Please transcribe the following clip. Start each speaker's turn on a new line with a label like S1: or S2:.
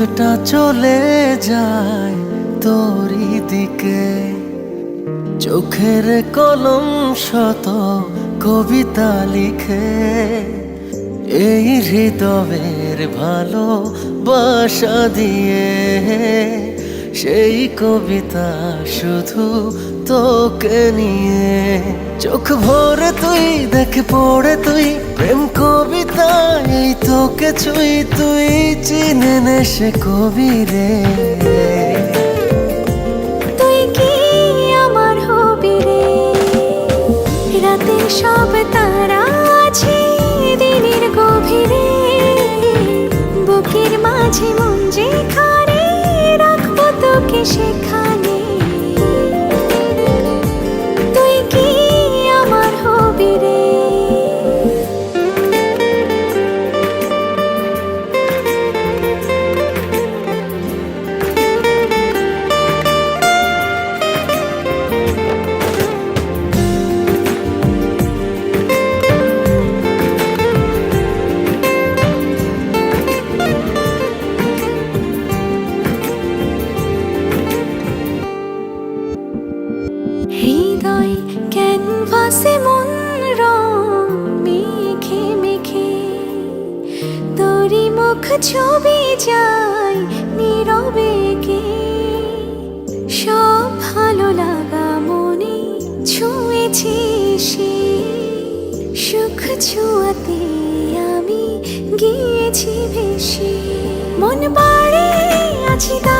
S1: পথটা চলে যায় তোরই দিকে। চোখের কলম শত কবিতা লিখে। এই হৃদয়ের ভালো বাসা দিয়ে সেই কবিতা শুধু তোকে নিয়ে। চোখ ভরে তুই, দেখ পড়ে তুই, প্রেম কবিতা এই তোকে ছুই তুই চিনে নে সে কবি রে।
S2: তুই কি আমার হবি রে? রাতের সব তারা আছে দিনের গভীরে। বুকের মাঝে মন যেখানে রাখব তোকে সেখানে। ছবি যাই নীরবে কে? সব ভালো লাগা মনে ছুঁয়েছি সে। সুখ ছুঁয়াতে আমি গিয়েছি ভেসে। মন পাড়ে আছি দাঁড়িয়ে